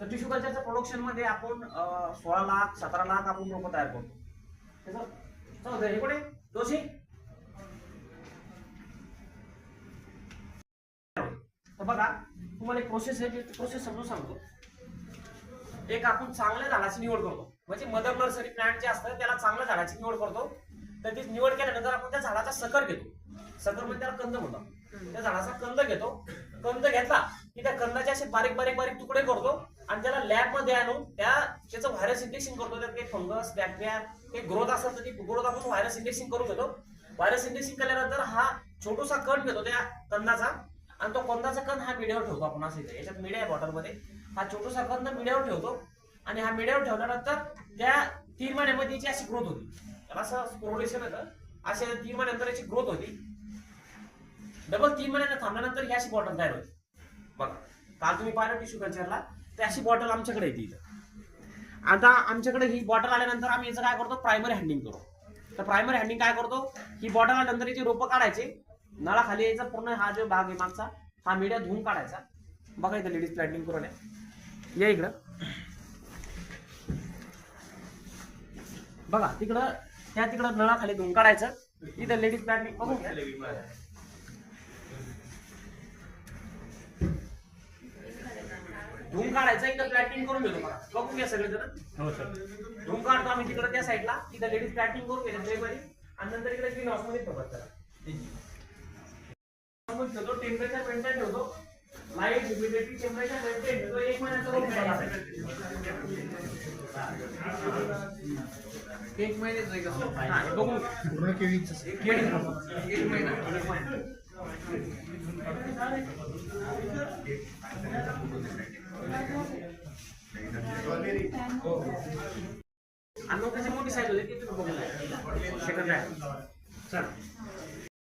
तर टिश्यू कल्चरच्या प्रोडक्शनमध्ये आपण सोळा लाख सतरा लाख आपण रोपं तयार करतो. त्याचं कुठे? दोषी तर बघा तुम्हाला एक प्रोसेस आहे प्रोसेस समजून सांगतो. एक आपण चांगल्या झाडाची निवड करतो. म्हणजे मदर नर्सरी प्लांट जे असतं त्याला चांगल्या झाडाची निवड करतो. तर ती निवड केल्यानंतर आपण त्या झाडाचा सकर घेतो. सकर म्हणजे त्याला कंद म्हणतात. त्या झाडाचा कंद घेतो. कंद घेतला की त्या कंदाचे असे बारीक बारीक बारीक तुकडे करतो. आणि त्याला लॅबमध्ये आणून त्या त्याचं व्हायरस इंजेक्शन करतो त्यात काही फंगस बॅक्टेरिया काही ग्रोथ असतात तर ती ग्रोथ आपण व्हायरस इंजेक्शन करून घेतो व्हायरस इंजेक्शन केल्यानंतर हा छोटूसा कण घेतो त्या कंदाचा आणि तो कंदाचा कण हा मीडियावर ठेवतो आपण असं इथे. याच्यात मीडिया आहे बॉटलमध्ये हा छोटूसा कंद मीडियावर ठेवतो आणि हा मीडियावर ठेवल्यानंतर त्या तीन महिन्यामध्ये याची अशी ग्रोथ होती. त्याला असं स्पोरोडेशन येतं असे तीन महिन्यानंतर याची ग्रोथ होती. डबल तीन महिन्यानं थांबल्यानंतर ही अशी बॉटल तयार होती. बघा. काल तुम्ही पाहिलं टिश्यू कल्चरला तर अशी बॉटल आमच्याकडे येते इथं. आता आमच्याकडे ही बॉटल आल्यानंतर आम्ही याचं काय करतो? प्रायमरी हँडिंग करतो तर प्रायमरी हँडिंग काय करतो? ही बॉटल आल्यानंतर याची रोपं काढायचे. नळाखाली यायचा पूर्ण हा जो भाग आहे मागचा हा मीडिया धुवून काढायचा. बघा इथं लेडीज प्लॅटिंग करून या इकडं. बघा तिकडं त्या तिकडं नळाखाली धुवून काढायचं. इथं लेडीज प्लॅटिंग बघून धुवून काढायचं इथं प्लॅटिंग करून घेतो बघा. बघून घ्या सगळे जण. हो सर धुवून काढतो आम्ही तिकडे त्या साईडला तिथं लेडीज प्लॅटिंग करून घेतो ट्रेमध्ये आणि नंतर इकडे ग्रीन हाऊसमध्ये ठेवतात त्याला. ठेवतो टेम्परेचर मेंटेन ठेवतो. लाइट ह्युमिडिटी टेम्परेचर मेंटेन ठेवतो. एक महिन्याचा एक महिन्याचं आहे का? बघून घ्या. पूर्ण केळीचं केळी. एक महिना. एक महिना. आणि मग त्याची मोठी साईज होती